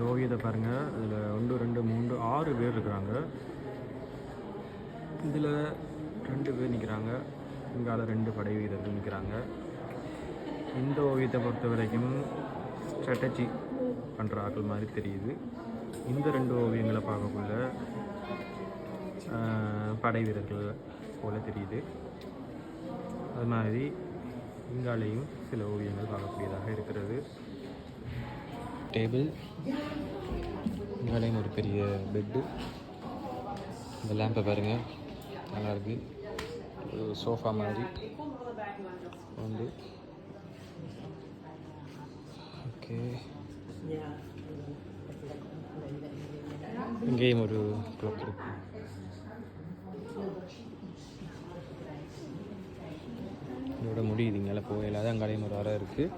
இந்த ஓவியத்தை பாருங்கள் இதில் ஒன்று ரெண்டு மூன்று ஆறு பேர் இருக்கிறாங்க. இதில் ரெண்டு பேர் நிற்கிறாங்க இங்கால ரெண்டு படை வீரர்கள் நிற்கிறாங்க இந்த ஓவியத்தை பொறுத்த வரைக்கும் ஸ்ட்ராட்டஜி பண்ணுற ஆட்கள் மாதிரி தெரியுது. இந்த ரெண்டு ஓவியங்களை பார்க்கக்குள்ள படை வீரர்கள் போல தெரியுது. அது மாதிரி இங்காலேயும் சில ஓவியங்கள் பார்க்கக்கூடியதாக இருக்குது டேபிள் மேலேயும் ஒரு பெரிய பெட்டு இந்த லேம்பை பாருங்கள் நல்லா இருக்கு. ஒரு சோஃபா மாதிரி. வந்து ஓகே இங்கேயும் ஒரு கிளாக் இருக்கு. இதோட முடியுது. இங்கே போகல. அங்காலையும் ஒரு அறை இருக்குது